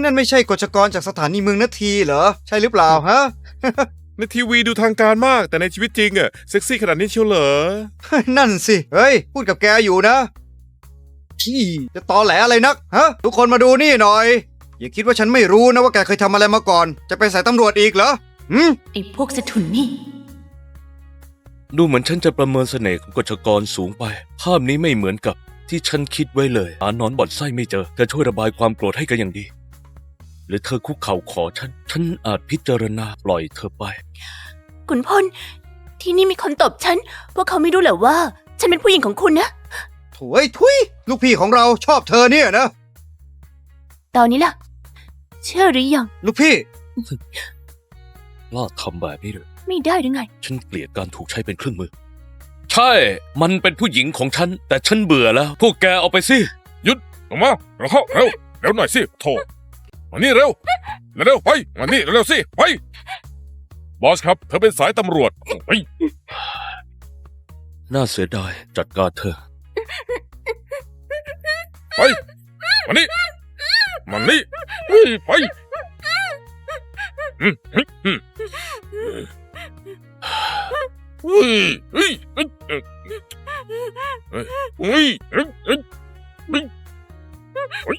นั่นไม่ใช่กฎจกรจากสถานีเมืองนาทีเหรอ ใช่หรือเปล่าฮะ ในทีวีดูทางการมากแต่ในชีวิตจริงอะเซ็กซี่ขนาดนี้เชียวเหรอ นั่นสิ เฮ้ย พูดกับแกอยู่นะอี้จะตอแหลอะไรนัก ฮะ ทุกคนมาดูนี่หน่อย อย่าคิดว่าฉันไม่รู้นะว่าแกเคยทำอะไรมาก่อน จะไปนสายตำรวจอีกเหรอหืมไอ้พวกสะทุนนี่ ดูเหมือนฉันจะประเมินเสน่ห์ของกฎชกรสูงไป ภาพนี้ไม่เหมือนกับที่ฉันคิดไว้เลยหาหนอนบ่อนไส้ไม่เจอ จะช่วยระบายความโกรธให้กันอย่างดีห รือเธอคุกเข่าขอฉัน ฉันอาจพิจารณาปล่อยเธอไป ขุนพล ที่นี่มีคนตบฉัน พวกเขาไม่รู้เหรอว่า ฉันเป็นผู้หญิงของคุณนะ โถุยทุยลูกพี่ของเราชอบเธอเนี่ยนะ ตอนนี้ล่ะ เชื่อหรือยัง ลูกพี่กล้าทำแบบนี้เลยไม่ได้หรือไง ฉันเกลียดการถูกใช้เป็นเครื่องมือ ใช่ มันเป็นผู้หญิงของฉัน แต่ฉันเบื่อแล้ว พวกแกเอาไปสิหยุดลงมาเร็วเข้าเร็วเร็วหน่อยสิโถ มานี่เร็ว เร็วไป มานี่เร็วสิ ไป บอสครับ เธอเป็นสายตำรวจไปน่าเสียดายจัดการเธอ ไป มานี่ มานี่เฮ้ยไปอืมอืมอืมเฮ้ยเฮ้ยเฮ้ยเฮ้ยเฮ้ยเฮ้ยเฮ้ย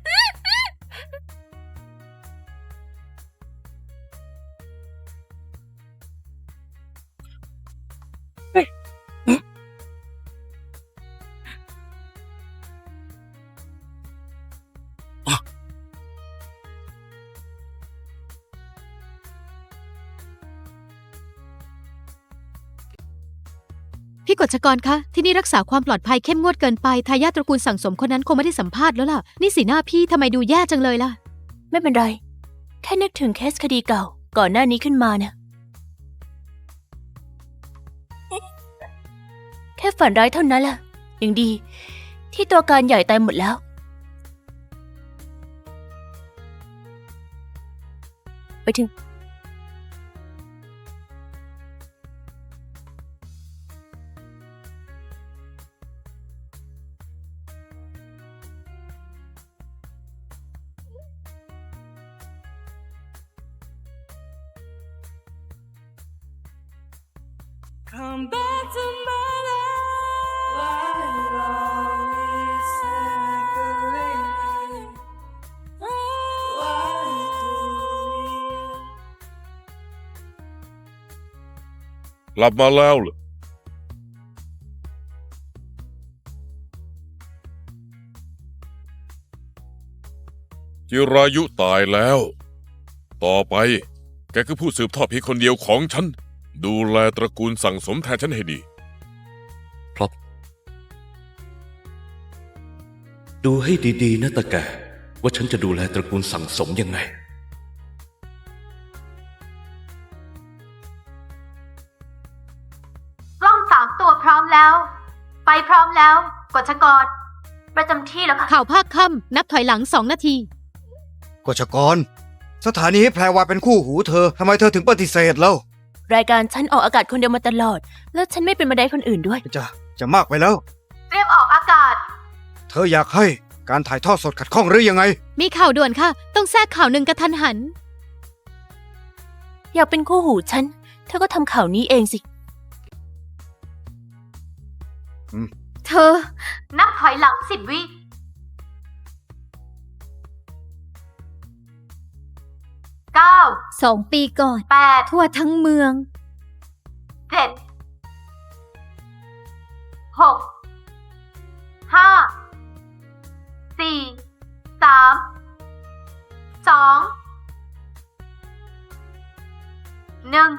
พี่กฎชกรคะ ที่นี่รักษาความปลอดภัยเข้มงวดเกินไป ทายาทตระกูลสั่งสมคนนั้นคงไม่ได้สัมภาษณ์แล้วล่ะ นี่สีหน้าพี่ทำไมดูแย่จังเลยล่ะ ไม่เป็นไร แค่นึกถึงเคสคดีเก่า ก่อนหน้านี้ขึ้นมานะแค่ฝันร้ายเท่านั้นล่ะยังดี ที่ตัวการใหญ่ตายหมดแล้ว ไปถึง Come back to my life. Why it all is separate? Why do we? กลับมาแล้วเหรอจิรายุตายแล้ว ต่อไป แกคือผู้สืบทอดเพียงคนเดียวของฉัน ดูแลตระกูลสั่งสมแทนฉันให้ดีดูให้ดี ๆ นะตะแก ว่าฉันจะดูแลตระกูลสั่งสมยังไง กล้องสามตัวพร้อมแล้ว ไปพร้อมแล้วกฎชกรประจำที่แล้วค่ะ ข่าวภาคค่ำนับถอยหลังสองนาที กฎจกร สถานีให้แพรวาเป็นคู่หูเธอ ทำไมเธอถึงปฏิเสธแล้ว รายการฉันออกอากาศคนเดียวมาตลอด แล้วฉันไม่เป็นมาได้คนอื่นด้วย จะจะมากไปแล้ว เตรียมออกอากาศ เธออยากให้การถ่ายทอดสดขัดข้องหรือยังไง มีข่าวด่วนค่ะ ต้องแทรกข่าวหนึ่งกระทันหัน อยากเป็นคู่หูฉัน เธอก็ทำข่าวนี้เองสิเธอ นับถอยหลังสิบวิ เก้าสองปีก่อน แปดทั่วทั้งเมือง เจ็ดหกห้าสี่สามสองหนึ่ง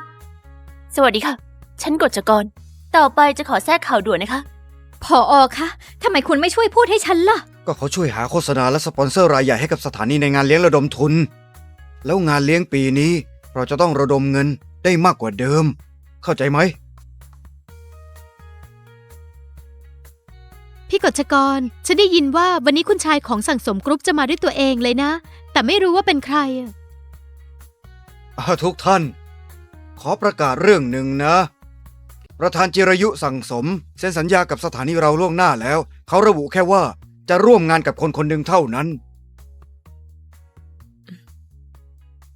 สวัสดีค่ะ ฉันกฎจกร ต่อไปจะขอแทรกข่าวด่วนนะคะ พออคะทำไมคุณไม่ช่วยพูดให้ฉันล่ะ ก็เขาช่วยหาโฆษณาและสปอนเซอร์รายใหญ่ให้กับสถานีในงานเลี้ยงระดมทุน แล้วงานเลี้ยงปีนี้เราจะต้องระดมเงินได้มากกว่าเดิม เข้าใจไหม พี่กฎชกร ฉันได้ยินว่าวันนี้คุณชายของสั่งสมกรุ๊ปจะมาด้วยตัวเองเลยนะ แต่ไม่รู้ว่าเป็นใครอะอ่าทุกท่าน ขอประกาศเรื่องหนึ่งนะ ประธานจิรายุสั่งสมเซ็นสัญญากับสถานีเราล่วงหน้าแล้ว เขาระบุแค่ว่าจะร่วมงานกับคนคนหนึ่งเท่านั้น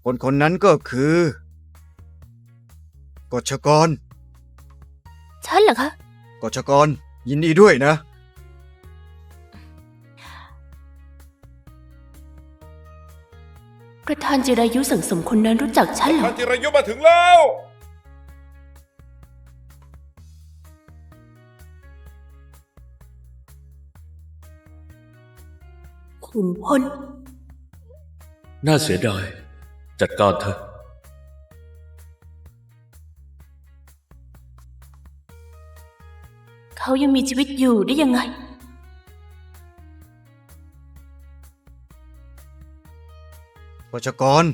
คนคนนั้นก็คือกฎชกรฉันเหรอคะกฎชกร ยินดีด้วยนะ ประธานจิรายุสั่งสมคนนั้นรู้จักฉันเหรท่าอนจิรายุมาถึงแล้ว ขุนพล น่าเสียดาย จัดการเถอะเขายังมีชีวิตอยู่ได้ยังไงกฎชกร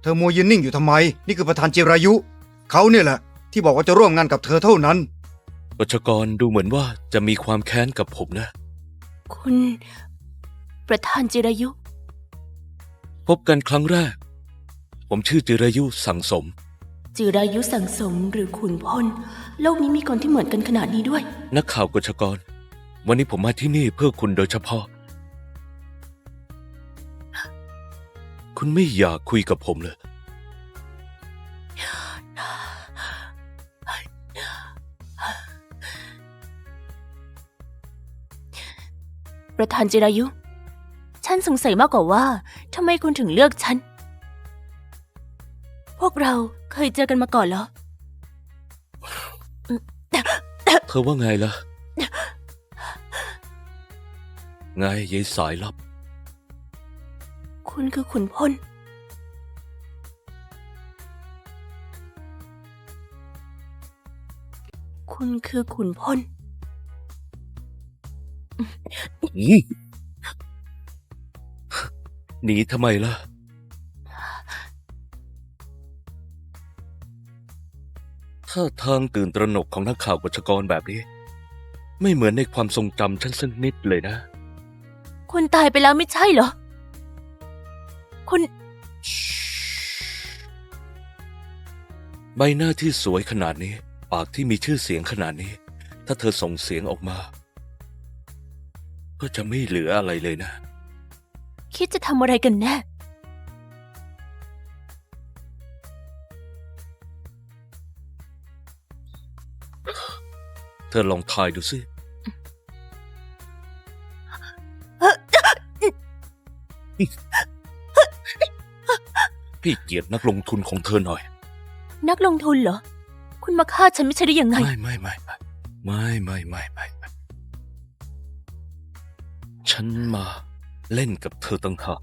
เธอมัวยืนนิ่งอยู่ทำไม นี่คือประธานจิรายุ เขาเนี่ยแหละ ที่บอกว่าจะร่วมงานกับเธอเท่านั้นกฎชกรดูเหมือนว่าจะมีความแค้นกับผมนะ คุณ ประธานจิรายุ พบกันครั้งแรก ผมชื่อจิรายุสั่งสม จิรายุสั่งสมหรือขุนพล โลกนี้มีคนที่เหมือนกันขนาดนี้ด้วย นักข่าวกฎชกร วันนี้ผมมาที่นี่เพื่อคุณโดยเฉพาะ คุณไม่อยากคุยกับผมเลย ประธานจิรายุ ฉันสงสัยมากกว่าว่าทำไมคุณถึงเลือกฉัน พวกเราเคยเจอกันมาก่อนเหรอ เธอว่าไงล่ะ ไงยายสายลับ คุณคือขุนพล คุณคือขุนพลอืมหนีทำไมล่ะ ถ้าทางตื่นตระหนกของนักข่าวกฎชกรแบบนี้ ไม่เหมือนในความทรงจำฉันสักนิดเลยนะ คุณตายไปแล้วไม่ใช่เหรอ คุณ ใบหน้าที่สวยขนาดนี้ ปากที่มีชื่อเสียงขนาดนี้ ถ้าเธอส่งเสียงออกมา ก็จะไม่เหลืออะไรเลยนะ คิดจะทำอะไรกันแน่ เธอลองทายดูสิพี่เกลียดนักลงทุนของเธอหน่อย นักลงทุนเหรอ คุณมาฆ่าฉันไม่ใช่ได้ยังไง ไม่ไม่ไม่ไม่ไม่ไม่ไม่ไม่ไม่ฉันมาเล่นกับเธอตั้งหาก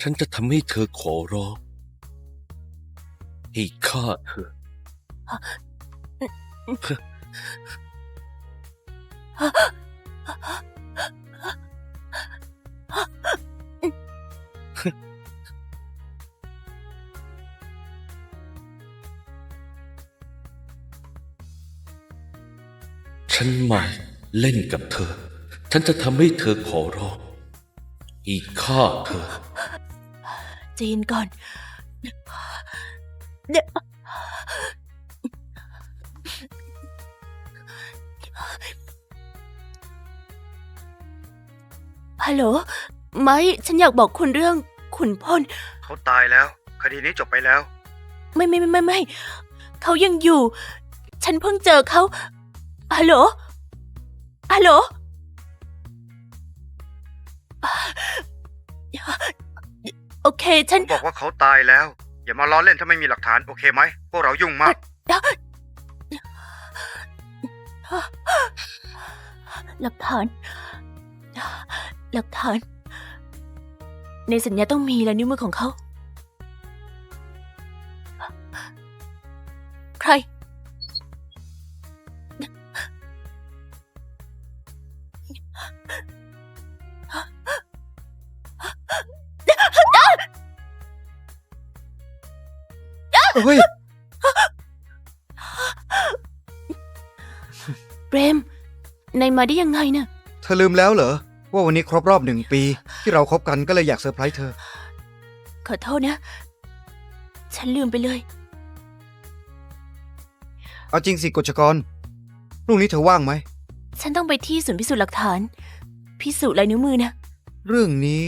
ฉันจะทำให้เธอขอร้องให้ฆ่าเธอ ฉันมาเล่นกับเธอ ฉันจะทำให้เธอขอร้อง อีกฆ่าเธอ จีนก่อน ฮัลโหล ไม้ฉันอยากบอกคุณเรื่องขุนพล เขาตายแล้ว คดีนี้จบไปแล้ว ไม่ไม่ไม่ไม่ไม่ เขายังอยู่ ฉันเพิ่งเจอเขาฮัลโหล ฮัลโหล โอเค ฉันบอกว่าเขาตายแล้ว อย่ามาล้อเล่นถ้าไม่มีหลักฐานโอเคไหมพวกเรายุ่งมาก หลักฐาน หลักฐาน ในสัญญาต้องมีและนิ้วมือของเขา ใคร เฮ้ย เบรมนายมาได้ยังไงเนี่ยเธอลืมแล้วเหรอ ว่าวันนี้ครบรอบหนึ่งปี ที่เราคบกันก็เลยอยากเซอร์ไพรส์เธอ ขอโทษนะ ฉันลืมไปเลย เอาจริงสิกฎชกรพรุ่งนี้เธอว่างไหม ฉันต้องไปที่ศูนย์พิสูจน์หลักฐาน พิสูจน์ลายนิ้วมือนะ เรื่องนี้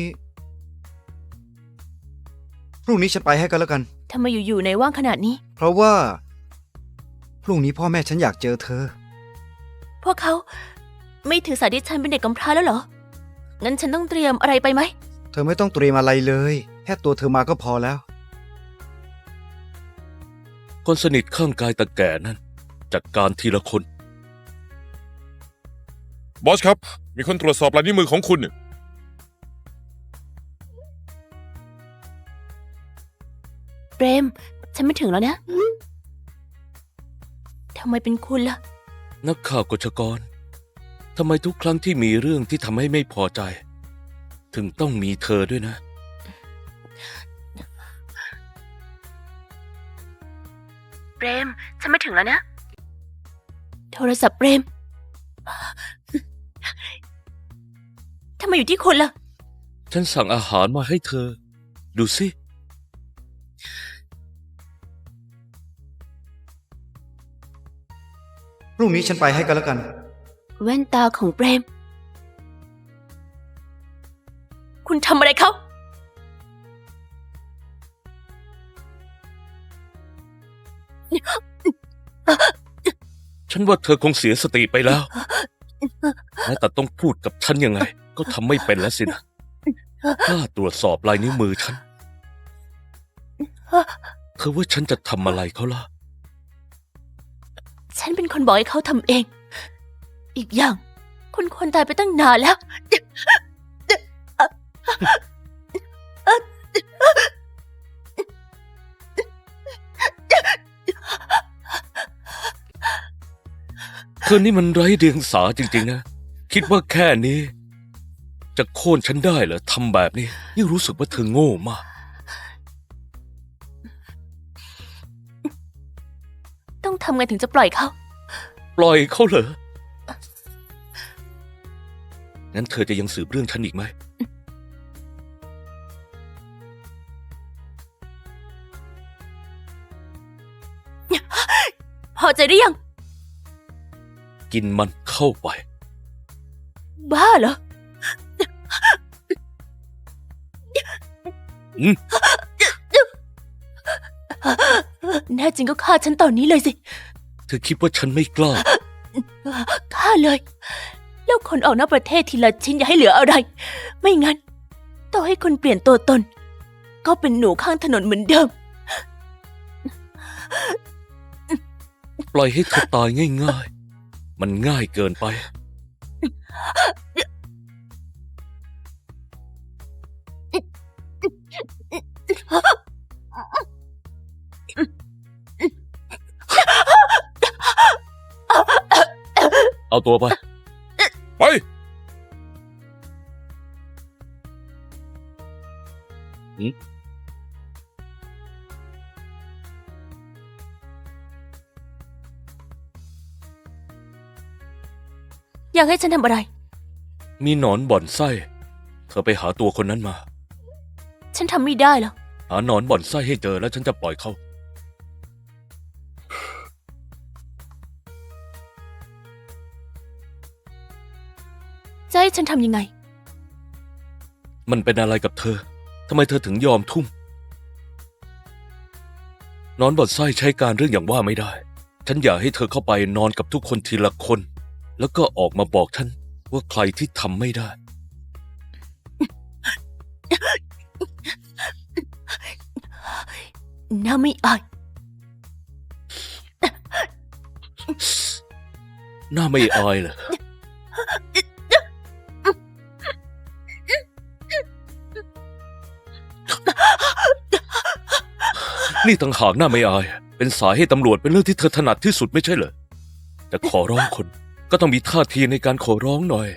พรุ่งนี้ฉันไปให้กันแล้วกัน ทำไมอยู่ๆในว่างขนาดนี้ เพราะว่า พรุ่งนี้พ่อแม่ฉันอยากเจอเธอ พวกเขาไม่ถือสาที่ฉันเป็นเด็กกำพร้าแล้วเหรอ งั้นฉันต้องเตรียมอะไรไปไหม เธอไม่ต้องเตรียมอะไรเลย แค่ตัวเธอมาก็พอแล้ว คนสนิทข้างกายตะแก่นั้นจัดการทีละคน บอสครับ มีคนตรวจสอบลายนิ้วมือของคุณ เปรม ฉันไม่ถึงแล้วนะ ทำไมเป็นคุณล่ะ นักข่าวกฎชกร ทำไมทุกครั้งที่มีเรื่องที่ทำให้ไม่พอใจ ถึงต้องมีเธอด้วยนะ เปรม ฉันไม่ถึงแล้วนะ โทรศัพท์เปรมทำไมอยู่ที่คุณล่ะ ฉันสั่งอาหารมาให้เธอ ดูสิ พรุ่งนี้ฉันไปให้กันแล้วกัน แว่นตาของเปรม คุณทำอะไรเขาฉันว่าเธอคงเสียสติไปแล้วแม้แต่ต้องพูดกับฉันยังไง ก็ทำไม่เป็นแล้วสินะกล้าตรวจสอบลายนิ้วมือฉัน เธอว่าฉันจะทำอะไรเขาล่ะ ฉันเป็นคนบอกให้เขาทำเอง อีกอย่าง คุณควรตายไปตั้งนานแล้ว เธอนี่มันไร้เดียงสาจริงๆนะ คิดว่าแค่นี้ จะโค่นฉันได้เหรอทำแบบนี้ยิ่งรู้สึกว่าเธอโง่มาก ต้องทำไงถึงจะปล่อยเขา ปล่อยเขาเหรอ งั้นเธอจะยังสืบเรื่องฉันอีกไหม พอใจหรือยัง กินมันเข้าไป บ้าเหรออืมแน่จริงก็ฆ่าฉันตอนนี้เลยสิ เธอคิดว่าฉันไม่กล้า ฆ่าเลย แล้วคนออกนอกประเทศทีละชิ้นอย่าให้เหลืออะไร ไม่งั้นต่อให้คนเปลี่ยนตัวตน ก็เป็นหนูข้างถนนเหมือนเดิม ปล่อยให้เธอตายง่ายๆ มันง่ายเกินไป เอาตัวไป ไป อยากให้ฉันทำอะไร มีหนอนบ่อนไส้ เธอไปหาตัวคนนั้นมา ฉันทำไม่ได้หรอก หาหนอนบ่อนไส้ให้เจอแล้วฉันจะปล่อยเขา ให้ฉันทำยังไง มันเป็นอะไรกับเธอ ทำไมเธอถึงยอมทุ่มหนอนบ่อนไส้ใช้การเรื่องอย่างว่าไม่ได้ ฉันอยากให้เธอเข้าไปนอนกับทุกคนทีละคน แล้วก็ออกมาบอกฉันว่าใครที่ทำไม่ได้ น่าไม่อายหน้าไม่อายเหรอ นี่ต่างหากหน้าไม่อาย เป็นสายให้ตำรวจเป็นเรื่องที่เธอถนัดที่สุดไม่ใช่เหรอ แต่ขอร้องคน ก็ต้องมีท่าทีในการขอร้องหน่อย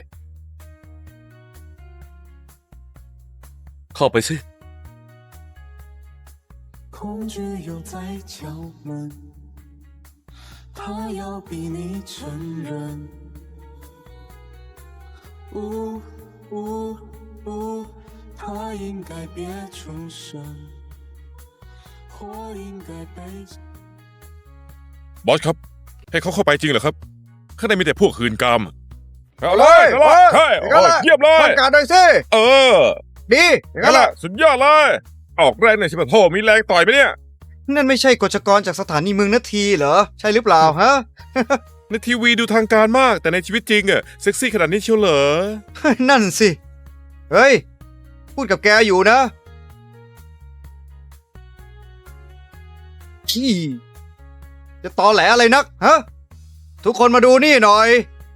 เข้าไปสิ 恐惧又在敲门，他要逼你承认。呜呜呜，他应该别出声，或应该被。 บอสครับ ให้เขาเข้าไปจริงเหรอครับ ข้างในมีแต่พวกคืนกรรมเอาเลยเอาเลยเออใช่อย่างนั้นแหละเยี่ยมเลยประกาศหน่อยสิเออดีอย่างนั่นั้นนแหแหละละสุดยอดเลย ออกแรงหน่อยสิปะโทมีแรงต่อยไหมเนี่ย นั่นไม่ใช่กฎจกรจากสถานีเมืองนาทีเหรอ ใช่หรือเปล่าฮะ ในทีวีดูทางการมากแต่ในชีวิตจริงอะเซ็กซี่ขนาดนี้เชียวเหรอ นั่นสิ เฮ้ย พูดกับแกอยู่นะ อี้จะตอแหลอะไรนักฮะทุกคนมาดูนี่หน่อย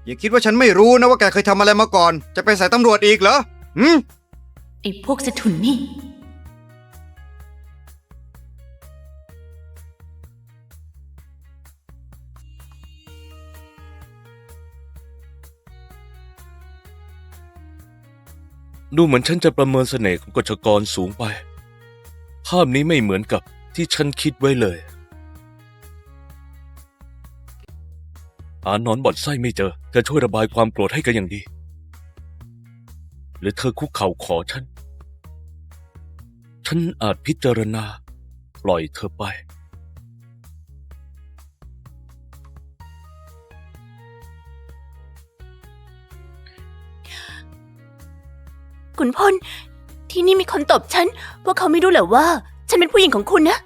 อย่าคิดว่าฉันไม่รู้นะว่าแกเคยทำอะไรมาก่อน จะเป็นสายตำรวจอีกเหรอหืมไอ้พวกสะทุนนี่ ดูเหมือนฉันจะประเมินเสน่ห์ของกฎชกรสูงไป ภาพนี้ไม่เหมือนกับ ที่ฉันคิดไว้เลยหาหนอนบ่อนไส้ไม่เจอจะช่วยระบายความโกรธให้กันอย่างดี หรือเธอคุกเข่าขอฉัน ฉันอาจพิจารณา ปล่อยเธอไปคุณพล ที่นี่มีคนตบฉัน ว่าเขาไม่รู้เหรอว่า ฉันเป็นผู้หญิงของคุณนะ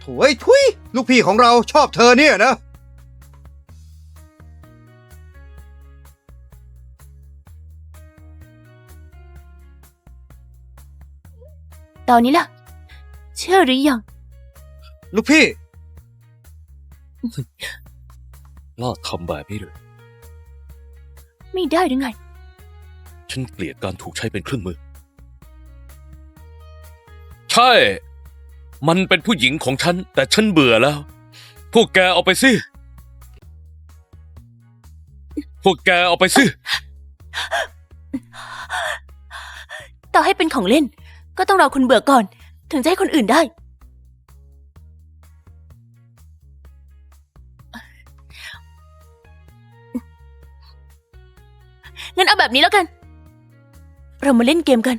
โถุยทุยลูกพี่ของเราชอบเธอเนี่ยนะ ตอนนี้ล่ะ เชื่อหรือยัง ลูกพี่ล่าทำแบบนี้เลย ไม่ได้หรือไง ฉันเกลียดการถูกใช้เป็นเครื่องมือ ใช่ มันเป็นผู้หญิงของฉัน แต่ฉันเบื่อแล้ว พวกแกเอาไปสิ พวกแกเอาไปสิ ต่อให้เป็นของเล่น ก็ต้องรอคุณเบื่อก่อน ถึงจะให้คนอื่นได้ งั้นเอาแบบนี้แล้วกัน เรามาเล่นเกมกัน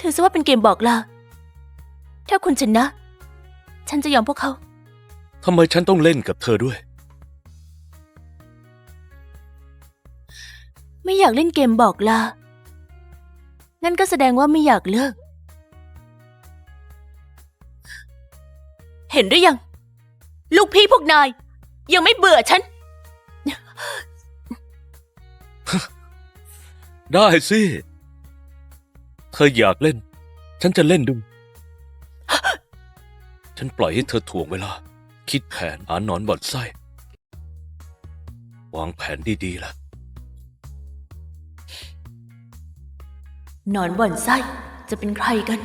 ถือซะว่าเป็นเกมบอกลา ถ้าคุณชนะ ฉันจะยอมพวกเขา ทำไมฉันต้องเล่นกับเธอด้วย ไม่อยากเล่นเกมบอกลา งั้นก็แสดงว่าไม่อยากเลิก เห็นหรือยัง ลูกพี่พวกนาย ยังไม่เบื่อฉัน ได้สิ เธออยากเล่น ฉันจะเล่นดู ฉันปล่อยให้เธอถ่วงเวลา คิดแผนหาหนอนบ่อนไส้ วางแผนดีๆล่ะ หนอนบ่อนไส้จะเป็นใครกัน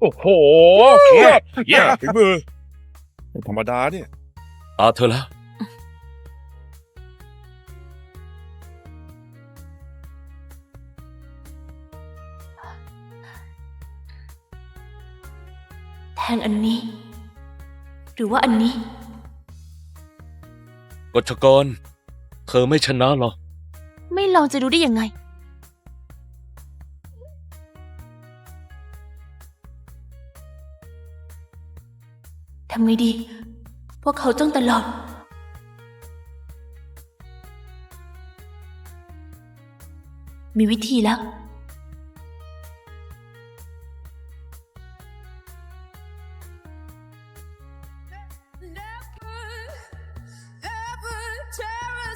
โอ้โหเยี่ยถึงมือไม่ธรรมดาเนี่ย ตาเธอแล้ว งอันนี้ หรือว่าอันนี้ กฎชกร เธอไม่ชนะหรอกไม่ลองจะรู้ได้ยังไง ทำไงดี พวกเขาจ้องตลอด มีวิธีแล้ว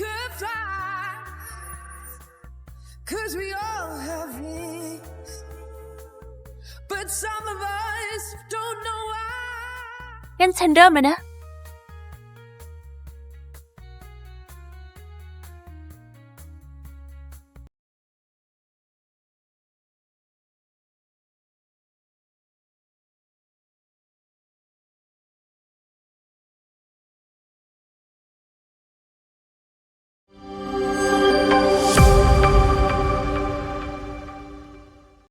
could fly. Cause we all have wings. But some of us don't know why. งั้นฉันเริ่มแล้วนะ